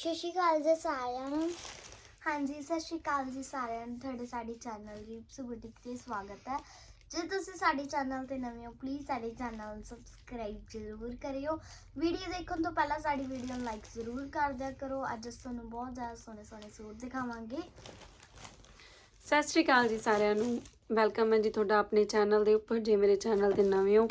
ਸਤਿ ਸ਼੍ਰੀ ਅਕਾਲ ਜੀ ਸਾਰਿਆਂ ਨੂੰ। ਹਾਂਜੀ, ਸਤਿ ਸ਼੍ਰੀ ਅਕਾਲ ਜੀ ਸਾਰਿਆਂ ਨੂੰ। ਤੁਹਾਡੇ ਸਾਡੇ ਚੈਨਲ ਰੀਪਸ ਬੁਟੀਕ ਤੇ ਸਵਾਗਤ ਹੈ। ਜੇ ਤੁਸੀਂ ਸਾਡੇ ਚੈਨਲ ਤੇ ਨਵੇਂ ਹੋ ਪਲੀਜ਼ ਸਾਡੇ ਚੈਨਲ ਨੂੰ ਸਬਸਕ੍ਰਾਈਬ ਜ਼ਰੂਰ ਕਰਿਓ। ਵੀਡੀਓ ਦੇਖਣ ਤੋਂ ਪਹਿਲਾਂ ਸਾਡੀ ਵੀਡੀਓ ਨੂੰ ਲਾਈਕ ਜ਼ਰੂਰ ਕਰ ਦਿਆ ਕਰੋ। ਅੱਜ ਅਸੀਂ ਤੁਹਾਨੂੰ ਬਹੁਤ ਜ਼ਿਆਦਾ ਸੋਹਣੇ ਸੋਹਣੇ ਸੂਟ ਦਿਖਾਵਾਂਗੇ। ਸਤਿ ਸ਼੍ਰੀ ਅਕਾਲ ਜੀ ਸਾਰਿਆਂ ਨੂੰ। ਵੈਲਕਮ ਹੈ ਜੀ ਤੁਹਾਡਾ ਆਪਣੇ ਚੈਨਲ ਦੇ ਉੱਪਰ। ਜੇ ਮੇਰੇ ਚੈਨਲ ਤੇ ਨਵੇਂ ਹੋ,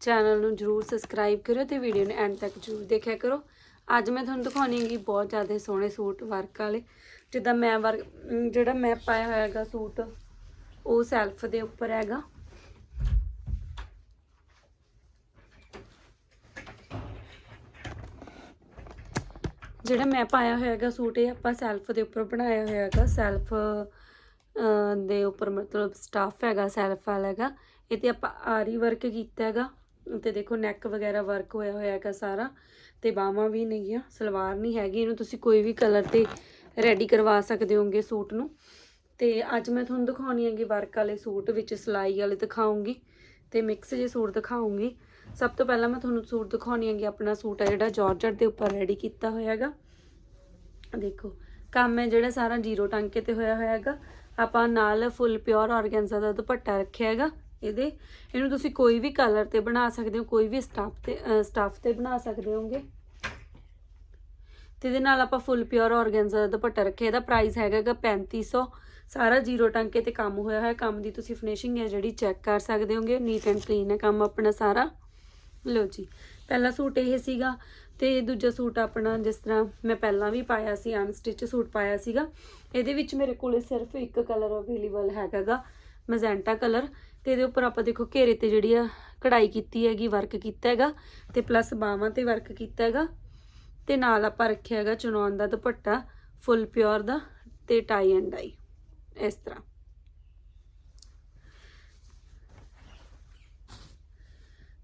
ਚੈਨਲ ਨੂੰ ਜਰੂਰ ਸਬਸਕ੍ਰਾਈਬ ਕਰਿਓ ਤੇ ਵੀਡੀਓ ਨੂੰ ਐਂਡ ਤੱਕ ਜਰੂਰ ਦੇਖਿਆ ਕਰੋ। ਅੱਜ ਮੈਂ ਤੁਹਾਨੂੰ ਦਿਖਾਉਣੀ ਹੈਗੀ ਬਹੁਤ ਜ਼ਿਆਦਾ ਸੋਹਣੇ ਸੂਟ ਵਰਕ ਵਾਲੇ। ਜਿੱਦਾਂ ਮੈਂ ਵਰਕ ਜਿਹੜਾ ਮੈਂ ਪਾਇਆ ਹੋਇਆ ਹੈਗਾ ਸੂਟ, ਉਹ ਸੈਲਫ ਦੇ ਉੱਪਰ ਹੈਗਾ। ਜਿਹੜਾ ਮੈਂ ਪਾਇਆ ਹੋਇਆ ਹੈਗਾ ਸੂਟ, ਇਹ ਆਪਾਂ ਸੈਲਫ ਦੇ ਉੱਪਰ ਬਣਾਇਆ ਹੋਇਆ ਹੈਗਾ। ਸੈਲਫ ਦੇ ਉੱਪਰ ਮਤਲਬ ਸਟਾਫ ਹੈਗਾ ਸੈਲਫ ਵਾਲਾ ਹੈਗਾ। ਇਹ ਤੇ ਆਪਾਂ ਆਰੀ ਵਰਕ ਕੀਤਾ ਹੈਗਾ। ਤੇ ਦੇਖੋ ਨੈਕ ਵਗੈਰਾ ਵਰਕ ਹੋਇਆ ਹੋਇਆ ਹੈਗਾ ਸਾਰਾ, ਤੇ ਬਾਹਾਂ ਵੀ ਨਹੀਂ ਆ ਸਲਵਾਰ ਨਹੀਂ ਹੈਗੀ, ਇਹਨੂੰ ਤੁਸੀਂ ਕੋਈ ਵੀ ਕਲਰ ਤੇ ਰੈਡੀ ਕਰਵਾ ਸਕਦੇ ਹੋਗੇ ਸੂਟ ਨੂੰ। ਤੇ ਅੱਜ ਮੈਂ ਤੁਹਾਨੂੰ ਦਿਖਾਉਣੀ ਹੈਗੀ ਵਰਕ ਵਾਲੇ ਸੂਟ ਵਿੱਚ ਸਿਲਾਈ ਵਾਲੇ ਦਿਖਾਉਂਗੀ, ਤੇ ਮਿਕਸ ਜੇ ਸੂਟ ਦਿਖਾਉਂਗੀ। ਸਭ ਤੋਂ ਪਹਿਲਾਂ ਮੈਂ ਤੁਹਾਨੂੰ ਸੂਟ ਦਿਖਾਉਣੀ ਹੈਗੀ, ਆਪਣਾ ਸੂਟ ਹੈ ਜਿਹੜਾ ਜਾਰਜਟ ਦੇ ਉੱਪਰ ਰੈਡੀ ਕੀਤਾ ਹੋਇਆ ਹੈਗਾ। ਦੇਖੋ, ਕੰਮ ਹੈ ਜਿਹੜਾ ਸਾਰਾ ਜ਼ੀਰੋ ਟਾਂਕੇ ਤੇ ਹੋਇਆ ਹੋਇਆ ਹੈਗਾ। ਆਪਾਂ ਨਾਲ ਫੁੱਲ ਪਿਓਰ ਆਰਗੈਂਜ਼ਾ ਦਾ ਦੁਪੱਟਾ ਰੱਖਿਆ ਹੈਗਾ। ਇਹਦੇ। ਇਹਨੂੰ ਤੁਸੀਂ ਕੋਈ ਵੀ ਕਲਰ ਤੇ ਬਣਾ ਸਕਦੇ ਹੋ, ਕੋਈ ਵੀ ਸਟਾਫ ਤੇ ਸਟਾਫ ਤੇ ਬਣਾ ਸਕਦੇ ਹੋਗੇ ਤੇ ਇਹਦੇ ਨਾਲ ਆਪਾਂ ਫੁੱਲ ਪਿਓਰ ਆਰਗੈਂਜ਼ਾ ਦਾ ਦੁਪੱਟਾ ਰੱਖਿਆ। ਇਹਦਾ ਪ੍ਰਾਈਸ ਹੈਗਾ ਗਾ 3500 ਸਾਰਾ ਜ਼ੀਰੋ ਟਾਂਕੇ ਤੇ ਕੰਮ ਹੋਇਆ ਹੋਇਆ। ਕੰਮ ਦੀ ਤੁਸੀਂ ਫਿਨਿਸ਼ਿੰਗ ਹੈ ਜਿਹੜੀ ਚੈੱਕ ਕਰ ਸਕਦੇ ਹੋਗੇ ਨੀਟ ਐਂਡ ਕਲੀਨ ਹੈ ਕੰਮ ਆਪਣਾ ਸਾਰਾ। ਲਓ ਜੀ, ਪਹਿਲਾ ਸੂਟ ਇਹ ਸੀਗਾ। ਤੇ ਦੂਜਾ ਸੂਟ ਆਪਣਾ ਜਿਸ ਤਰ੍ਹਾਂ ਮੈਂ ਪਹਿਲਾਂ ਵੀ ਪਾਇਆ ਸੀ ਅਨਸਟਿਚ ਸੂਟ ਪਾਇਆ ਸੀਗਾ। ਇਹਦੇ ਵਿੱਚ ਮੇਰੇ ਕੋਲੇ ਸਿਰਫ ਇੱਕ ਕਲਰ ਅਵੇਲੇਬਲ ਹੈਗਾਗਾ ਮੈਜੈਂਟਾ ਕਲਰ ਤੇ ਇਹਦੇ ਉੱਪਰ ਆਪਾਂ ਦੇਖੋ ਘੇਰੇ ਤੇ ਜਿਹੜੀ ਆ ਕਢਾਈ ਕੀਤੀ ਹੈਗੀ ਵਰਕ ਕੀਤਾ ਹੈਗਾ ਤੇ ਪਲੱਸ ਬਾਹਾਂ ਤੇ ਵਰਕ ਕੀਤਾ ਹੈਗਾ ਤੇ ਨਾਲ ਆਪਾਂ ਰੱਖਿਆ ਹੈਗਾ ਚੁਨੌਨ ਦਾ ਦੁਪੱਟਾ ਫੁੱਲ ਪਿਓਰ ਦਾ ਤੇ ਟਾਈ ਐਂਡ ਡਾਈ ਇਸ ਤਰ੍ਹਾਂ।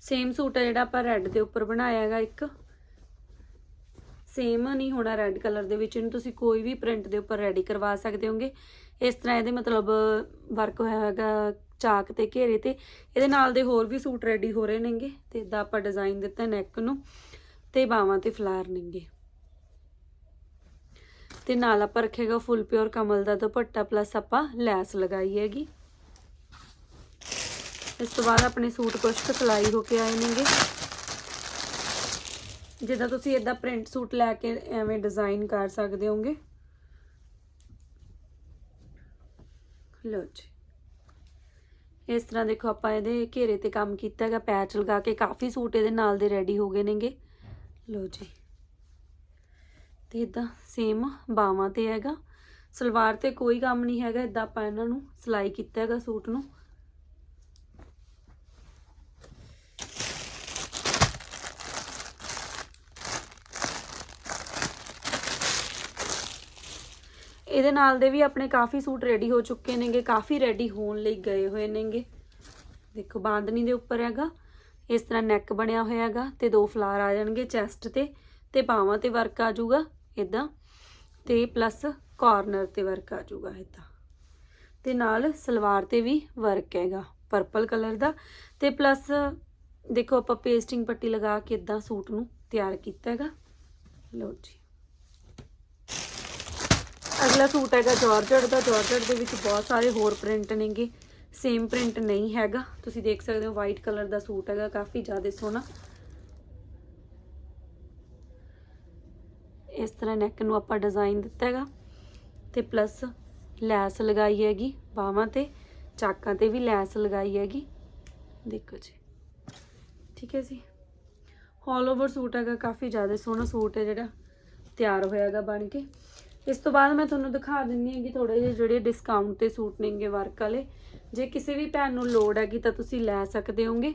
ਸੇਮ ਸੂਟ ਹੈ ਜਿਹੜਾ ਆਪਾਂ ਰੈੱਡ ਦੇ ਉੱਪਰ ਬਣਾਇਆ ਹੈਗਾ ਇੱਕ। ਸੇਮ ਨਹੀਂ ਹੋਣਾ ਰੈੱਡ ਕਲਰ ਦੇ ਵਿੱਚ, ਇਹਨੂੰ ਤੁਸੀਂ ਕੋਈ ਵੀ ਪ੍ਰਿੰਟ ਦੇ ਉੱਪਰ ਰੈਡੀ ਕਰਵਾ ਸਕਦੇ ਹੋਗੇ। ਇਸ ਤਰ੍ਹਾਂ ਇਹਦੇ ਮਤਲਬ ਵਰਕ ਹੋਇਆ ਹੈਗਾ ਚਾਕ ਤੇ ਘੇਰੇ ਤੇ। ਇਹਦੇ ਨਾਲ ਦੇ ਹੋਰ ਵੀ ਸੂਟ ਰੈਡੀ ਹੋ ਰਹੇ ਨੇਗੇ ਤੇ ਇਦਾਂ ਆਪਾਂ ਡਿਜ਼ਾਈਨ ਦਿੱਤਾ ਨੈਕ ਨੂੰ ਤੇ ਬਾਹਾਂ ਤੇ ਫਲਾਰ ਨੇਗੇ। ਤੇ ਨਾਲ ਆਪਾਂ ਰੱਖੇਗਾ ਫੁੱਲ ਪਿਓਰ ਕਮਲ ਦਾ ਦੁਪੱਟਾ ਪਲੱਸ ਆਪਾਂ ਲੈਸ ਲਗਾਈ ਹੈਗੀ। ਇਸ ਤੋਂ ਬਾਅਦ ਆਪਣੇ ਸੂਟ ਕੁਛ ਕੁ ਸਿਲਾਈ ਹੋ ਕੇ ਆਏ ਨੇਗੇ। ਜਿੱਦਾਂ ਤੁਸੀਂ ਇਦਾਂ ਪ੍ਰਿੰਟ ਸੂਟ ਲੈ ਕੇ ਐਵੇਂ ਡਿਜ਼ਾਈਨ ਕਰ ਸਕਦੇ ਹੋਗੇ ਲਓ ਜੀ। ਇਸ ਤਰ੍ਹਾਂ ਦੇਖੋ ਆਪਾਂ ਇਹਦੇ ਘੇਰੇ ਤੇ ਕੰਮ ਕੀਤਾ ਹੈਗਾ, ਪੈਚ ਲਗਾ ਕੇ ਕਾਫੀ ਸੂਟ ਇਹਦੇ ਨਾਲ ਦੇ ਰੈਡੀ ਹੋ ਗਏ ਨੇਗੇ। ਲਓ ਜੀ। ਤੇ ਇਦਾਂ ਸੇਮ ਬਾਵਾਂ ਤੇ ਹੈਗਾ। ਸਲਵਾਰ ਤੇ ਕੋਈ ਕੰਮ ਨਹੀਂ ਹੈਗਾ ਇਦਾਂ ਆਪਾਂ ਇਹਨਾਂ ਨੂੰ ਸਿਲਾਈ ਕੀਤਾ ਹੈਗਾ ਸੂਟ ਨੂੰ। ਇਹਦੇ ਨਾਲ ਦੇ ਵੀ ਆਪਣੇ ਕਾਫੀ ਸੂਟ ਰੈਡੀ ਹੋ ਚੁੱਕੇ ਨੇਗੇ, ਕਾਫੀ ਰੈਡੀ ਹੋਣ ਲਈ ਗਏ ਹੋਏ ਨੇਗੇ। ਦੇਖੋ, ਬਾਂਦਨੀ ਦੇ ਉੱਪਰ ਹੈਗਾ, ਇਸ ਤਰ੍ਹਾਂ ਨੈਕ ਬਣਿਆ ਹੋਇਆ ਹੈਗਾ ਤੇ ਦੋ ਫਲਾਰ ਆ ਜਾਣਗੇ ਚੈਸਟ ਤੇ ਤੇ ਬਾਹਾਂ ਤੇ ਵਰਕ ਆ ਜਾਊਗਾ ਇਦਾਂ ਤੇ ਪਲੱਸ ਕਾਰਨਰ ਤੇ ਵਰਕ ਆ ਜਾਊਗਾ ਇਦਾਂ ਤੇ ਨਾਲ ਸਲਵਾਰ ਤੇ ਵੀ ਵਰਕ ਹੈਗਾ ਪਰਪਲ ਕਲਰ ਦਾ, ਤੇ ਪਲੱਸ ਦੇਖੋ ਆਪਾਂ ਪੇਸਟਿੰਗ ਪੱਟੀ ਲਗਾ ਕੇ ਇਦਾਂ ਸੂਟ ਨੂੰ ਤਿਆਰ ਕੀਤਾ ਹੈਗਾ। ਲਓ ਜੀ। ਅਗਲਾ ਸੂਟ ਹੈਗਾ ਜਾਰਜਟ ਦਾ। ਜਾਰਜਟ ਦੇ ਵਿੱਚ ਬਹੁਤ ਸਾਰੇ ਹੋਰ ਪ੍ਰਿੰਟ ਨੇਗੇ। ਸੇਮ ਪ੍ਰਿੰਟ ਨਹੀਂ ਹੈਗਾ। ਤੁਸੀਂ ਦੇਖ ਸਕਦੇ ਹੋ ਵਾਈਟ ਕਲਰ ਦਾ ਸੂਟ ਹੈਗਾ, ਕਾਫੀ ਜ਼ਿਆਦਾ ਸੋਹਣਾ। ਇਸ ਤਰ੍ਹਾਂ ਨੈਕ ਨੂੰ ਆਪਾਂ ਡਿਜ਼ਾਈਨ ਦਿੱਤਾ ਹੈਗਾ। ਤੇ ਪਲੱਸ ਲੈਸ ਲਗਾਈ ਹੈਗੀ ਬਾਹਾਂ ਤੇ। ਚਾਕਾਂ ਤੇ ਵੀ ਲੈਸ ਲਗਾਈ ਹੈਗੀ। ਦੇਖੋ ਜੀ। ਠੀਕ ਹੈ ਜੀ। ਆਲ ਓਵਰ ਸੂਟ ਹੈਗਾ, ਕਾਫੀ ਜ਼ਿਆਦਾ ਸੋਹਣਾ ਸੂਟ ਹੈ ਜਿਹੜਾ। ਤਿਆਰ ਹੋਇਆ ਹੈਗਾ ਬਣ ਕੇ। ਇਸ ਤੋਂ ਬਾਅਦ ਮੈਂ ਤੁਹਾਨੂੰ ਦਿਖਾ ਦਿੰਦੀ ਹਾਂ ਕਿ ਥੋੜੇ ਜਿਹੇ ਜਿਹੜੇ ਡਿਸਕਾਊਂਟ ਤੇ ਸੂਟ ਨੇਗੇ ਵਰਕ ਵਾਲੇ, ਜੇ ਕਿਸੇ ਵੀ ਭੈਣ ਨੂੰ ਲੋੜ ਹੈਗੀ ਤਾਂ ਤੁਸੀਂ ਲੈ ਸਕਦੇ ਹੋਗੇ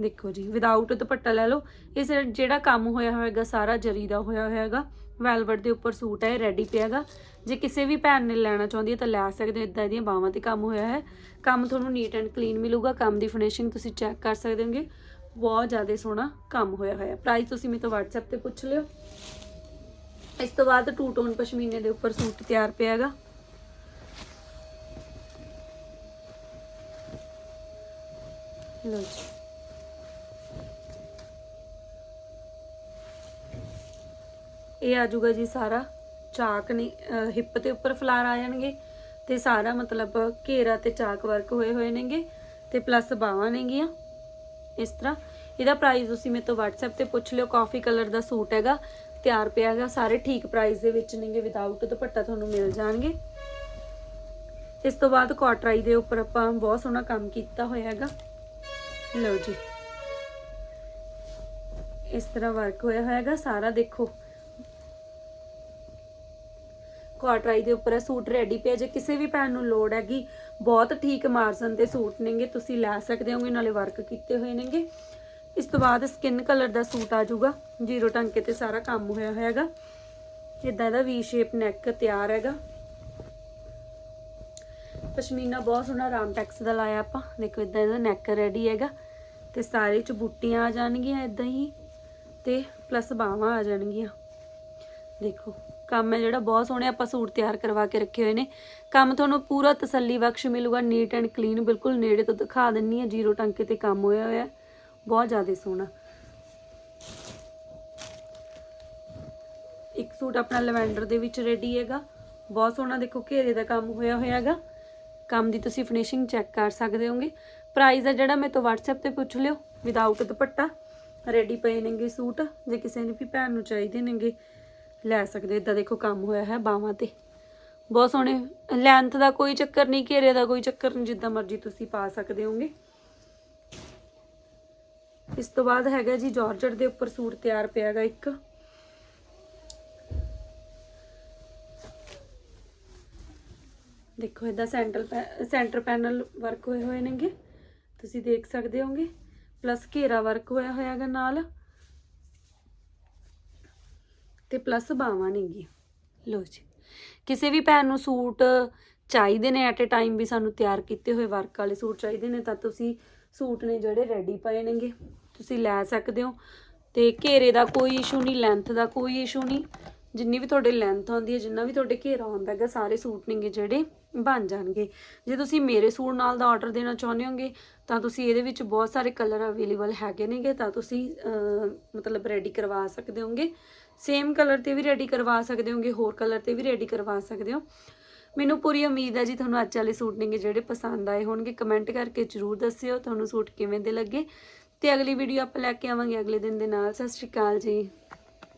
ਦੇਖੋ ਜੀ ਵਿਦਆਊਟ ਦੁਪੱਟਾ ਲੈ ਲਓ। ਇਸ ਜਿਹੜਾ ਕੰਮ ਹੋਇਆ ਹੋਏਗਾ, ਸਾਰਾ ਜਰੀ ਦਾ ਹੋਇਆ ਹੋਇਆਗਾ ਵੈਲਵਟ ਦੇ ਉੱਪਰ ਸੂਟ ਹੈ ਰੈਡੀ ਪਿਆਗਾ ਜੇ ਕਿਸੇ ਵੀ ਭੈਣ ਨੇ ਲੈਣਾ ਚਾਹੁੰਦੀ ਹੈ ਤਾਂ ਲੈ ਸਕਦੇ ਹੋ ਇਦਾਂ ਇਹਦੀਆਂ ਬਾਹਾਂ ਤੇ ਕੰਮ ਹੋਇਆ ਹੈ। ਕੰਮ ਤੁਹਾਨੂੰ ਨੀਟ ਐਂਡ ਕਲੀਨ ਮਿਲੂਗਾ, ਕੰਮ ਦੀ ਫਿਨਿਸ਼ਿੰਗ ਤੁਸੀਂ ਚੈੱਕ ਕਰ ਸਕਦੇ ਹੋਗੇ ਬਹੁਤ ਜ਼ਿਆਦਾ ਸੋਹਣਾ ਕੰਮ ਹੋਇਆ ਹੋਇਆ। ਪ੍ਰਾਈਸ ਤੁਸੀਂ ਮੇਰੇ ਤੋਂ WhatsApp ਤੇ ਪੁੱਛ ਲਿਓ। ਇਸ ਤੋਂ ਬਾਅਦ ਟੂ ਟੋਨ ਪਸ਼ਮੀਨੇ ਦੇ ਉੱਪਰ ਸੂਟ ਤਿਆਰ ਪਿਆ ਹੈਗਾ ਲਓ ਜੀ। ਇਹ ਆ ਜਾਊਗਾ ਜੀ ਸਾਰਾ ਚਾਕ ਨੇ ਹਿੱਪ ਤੇ ਉੱਪਰ ਫਲਾਰ ਆ ਜਾਣਗੇ ਤੇ ਸਾਰਾ ਮਤਲਬ ਘੇਰਾ ਤੇ ਚਾਕ ਵਰਕ ਹੋਏ ਹੋਏ ਨੇਗੇ ਤੇ ਪਲੱਸ ਬਾਹਾਂ ਨੇਗੀਆਂ। ਇਸ ਤਰ੍ਹਾਂ। ਇਹਦਾ ਪ੍ਰਾਈਸ ਤੁਸੀਂ ਮੇਰੇ ਤੋਂ WhatsApp ਤੇ ਪੁੱਛ ਲਿਓ ਕਾਫੀ ਕਲਰ ਦਾ ਸੂਟ ਹੈਗਾ। ਤਿਆਰ ਪਿਆ ਹੈਗਾ, ਸਾਰੇ ਠੀਕ ਪ੍ਰਾਈਸ ਦੇ ਵਿੱਚ ਨੇਗੇ ਵਿਦਆਊਟ ਦੁਪੱਟਾ ਤੁਹਾਨੂੰ ਮਿਲ ਜਾਣਗੇ। ਇਸ ਤੋਂ ਬਾਅਦ ਕੋਟਰਾਈ ਦੇ ਉੱਪਰ ਆਪਾਂ ਬਹੁਤ ਸੋਹਣਾ ਕੰਮ ਕੀਤਾ ਹੋਇਆ ਹੈਗਾ। ਲਓ ਜੀ। ਇਸ ਤਰ੍ਹਾਂ ਵਰਕ ਹੋਇਆ ਹੋਇਆ ਹੈਗਾ, ਸਾਰਾ ਦੇਖੋ। ਕੁਆਟਰਾਈ ਦੇ ਉੱਪਰ ਸੂਟ ਰੈਡੀ ਪਿਆ, ਜੇ ਕਿਸੇ ਵੀ ਭੈਣ ਨੂੰ ਲੋੜ ਹੈਗੀ, ਬਹੁਤ ਠੀਕ ਮਾਰਜਨ ਦੇ ਸੂਟ ਨੇਗੇ, ਤੁਸੀਂ ਲੈ ਸਕਦੇ ਹੋਗੇ, ਨਾਲੇ ਵਰਕ ਕੀਤੇ ਹੋਏ ਨੇਗੇ। ਇਸ ਤੋਂ ਬਾਅਦ ਸਕਿਨ ਕਲਰ ਦਾ ਸੂਟ ਆ ਜਾਊਗਾ। ਜੀਰੋ ਟਾਂਕੇ ਤੇ ਸਾਰਾ ਕੰਮ ਹੋਇਆ ਹੋਇਆ ਹੈਗਾ ਇਦਾਂ ਇਹਦਾ ਵੀ ਸ਼ੇਪ ਨੈਕ ਤਿਆਰ ਹੈਗਾ। ਪਸ਼ਮੀਨਾ ਬਹੁਤ ਸੋਹਣਾ ਰਾਮਟੈਕਸ ਦਾ ਲਾਇਆ ਆਪਾਂ। ਦੇਖੋ ਇਦਾਂ ਇਹਦਾ ਨੈਕ ਰੈਡੀ ਹੈਗਾ। ਤੇ ਸਾਰੇ ਚ ਬੂਟੀਆਂ ਆ ਜਾਣਗੀਆਂ ਇਦਾਂ ਹੀ। ਤੇ ਪਲੱਸ ਬਾਹਾਂ ਆ ਜਾਣਗੀਆਂ। ਦੇਖੋ, ਕੰਮ ਹੈ ਜਿਹੜਾ ਬਹੁਤ ਸੋਹਣੇ ਆਪਾਂ ਸੂਟ ਤਿਆਰ ਕਰਵਾ ਕੇ ਰੱਖੇ ਹੋਏ ਨੇ। ਕੰਮ ਤੁਹਾਨੂੰ ਪੂਰਾ ਤਸੱਲੀ ਬਖਸ਼ ਮਿਲੂਗਾ। ਨੀਟ ਐਂਡ ਕਲੀਨ ਬਿਲਕੁਲ ਨੇੜੇ ਤੋਂ ਦਿਖਾ ਦਿੰਨੀ ਆ। ਜੀਰੋ ਟਾਂਕੇ ਤੇ ਕੰਮ ਹੋਇਆ ਹੋਇਆ। ਬਹੁਤ ਜ਼ਿਆਦਾ ਸੋਹਣਾ। ਇੱਕ ਸੂਟ ਆਪਣਾ ਲਵੈਂਡਰ ਦੇ ਵਿੱਚ ਰੈਡੀ ਹੈਗਾ। ਬਹੁਤ ਸੋਹਣਾ ਦੇਖੋ, ਘੇਰੇ ਦਾ ਕੰਮ ਹੋਇਆ ਹੋਇਆ ਹੈਗਾ। ਕੰਮ ਦੀ ਤੁਸੀਂ ਫਿਨਿਸ਼ਿੰਗ ਚੈੱਕ ਕਰ ਸਕਦੇ ਹੋਗੇ। ਪ੍ਰਾਈਸ ਹੈ ਜਿਹੜਾ ਮੇਰੇ ਤੋਂ WhatsApp ਤੇ ਪੁੱਛ ਲਿਓ ਵਿਦਆਊਟ ਦੁਪੱਟਾ। ਰੈਡੀ ਪਏ ਨੇਗੇ ਸੂਟ, ਜੇ ਕਿਸੇ ਨੇ ਵੀ ਭੈਣ ਨੂੰ ਚਾਹੀਦੇ ਨੇਗੇ, ਲੈ ਸਕਦੇ ਇਦਾਂ ਦੇਖੋ, ਕੰਮ ਹੋਇਆ ਹੈ ਬਾਹਾਂ ਤੇ। ਬਹੁਤ ਸੋਹਣੇ ਲੈਂਥ ਦਾ ਕੋਈ ਚੱਕਰ ਨਹੀਂ, ਘੇਰੇ ਦਾ ਕੋਈ ਚੱਕਰ ਨਹੀਂ, ਜਿੱਦਾਂ ਮਰਜ਼ੀ ਤੁਸੀਂ ਪਾ ਸਕਦੇ ਹੋਗੇ। ਇਸ ਤੋਂ ਬਾਅਦ ਹੈਗਾ ਜੀ ਜਾਰਜਟ ਦੇ ਉੱਪਰ ਸੂਟ ਤਿਆਰ ਪਿਆਗਾ ਇੱਕ। ਦੇਖੋ ਇਹਦਾ ਸੈਂਟਰ ਸੈਂਟਰ ਪੈਨਲ ਵਰਕ ਹੋਏ ਹੋਏ ਨੇਗੇ। ਤੁਸੀਂ ਦੇਖ ਸਕਦੇ ਹੋਗੇ। ਪਲੱਸ ਘੇਰਾ ਵਰਕ ਹੋਇਆ ਹੋਇਆਗਾ ਨਾਲ। ਤੇ ਪਲੱਸ ਬਾਵਾਂ ਨੇਗੀਆਂ। ਲੋ ਜੀ। ਕਿਸੇ ਵੀ ਭੈਣ ਨੂੰ ਸੂਟ ਚਾਹੀਦੇ ਨੇ ਐਟ ਅ ਟਾਈਮ ਵੀ ਸਾਨੂੰ ਤਿਆਰ ਕੀਤੇ ਹੋਏ ਵਰਕ ਵਾਲੇ ਸੂਟ ਚਾਹੀਦੇ ਨੇ, ਤਾਂ ਤੁਸੀਂ ਸੂਟ ਨੇ ਜਿਹੜੇ ਰੈਡੀ ਪਏ ਨੇਗੇ। ਤੁਸੀਂ ਲੈ ਸਕਦੇ ਹੋ। ਤੇ ਘੇਰੇ ਦਾ ਕੋਈ ਇਸ਼ੂ ਨਹੀਂ ਲੈਂਥ ਦਾ ਕੋਈ ਇਸ਼ੂ ਨਹੀਂ। ਜਿੰਨੀ ਵੀ ਤੁਹਾਡੇ ਲੈਂਥ ਆਉਂਦੀ ਹੈ, ਜਿੰਨਾ ਵੀ ਤੁਹਾਡੇ ਘੇਰਾ ਆਉਂਦਾ ਹੈਗਾ, ਸਾਰੇ ਸੂਟ ਨੇਗੇ ਜਿਹੜੇ ਬਣ ਜਾਣਗੇ। ਜੇ ਤੁਸੀਂ ਮੇਰੇ ਸੂਟ ਨਾਲ ਦਾ ਆਰਡਰ ਦੇਣਾ ਚਾਹੁੰਦੇ ਹੋਗੇ, ਤਾਂ ਤੁਸੀਂ ਇਹਦੇ ਵਿੱਚ ਬਹੁਤ ਸਾਰੇ ਕਲਰ ਅਵੇਲੇਬਲ ਹੈਗੇ ਨੇਗੇ, ਤਾਂ ਤੁਸੀਂ ਮਤਲਬ ਰੈਡੀ ਕਰਵਾ ਸਕਦੇ ਹੋਗੇ। ਸੇਮ ਕਲਰ ਤੇ ਵੀ ਰੈਡੀ ਕਰਵਾ ਸਕਦੇ ਹੋਗੇ, ਹੋਰ ਕਲਰ ਤੇ ਵੀ ਰੈਡੀ ਕਰਵਾ ਸਕਦੇ ਹੋ। ਮੈਨੂੰ ਪੂਰੀ ਉਮੀਦ ਹੈ ਜੀ ਤੁਹਾਨੂੰ ਅੱਜ ਵਾਲੇ ਸੂਟ ਨੇਗੇ ਜਿਹੜੇ ਪਸੰਦ ਆਏ ਹੋਣਗੇ। ਕਮੈਂਟ ਕਰਕੇ ਜਰੂਰ ਦੱਸਿਓ ਤੁਹਾਨੂੰ ਸੂਟ ਕਿਵੇਂ ਦੇ ਲੱਗੇ। ਤੇ ਅਗਲੀ ਵੀਡੀਓ ਆਪਾਂ ਲੈ ਕੇ ਆਵਾਂਗੇ ਅਗਲੇ ਦਿਨ ਦੇ ਨਾਲ। ਸਤਿ ਸ਼੍ਰੀ ਅਕਾਲ ਜੀ।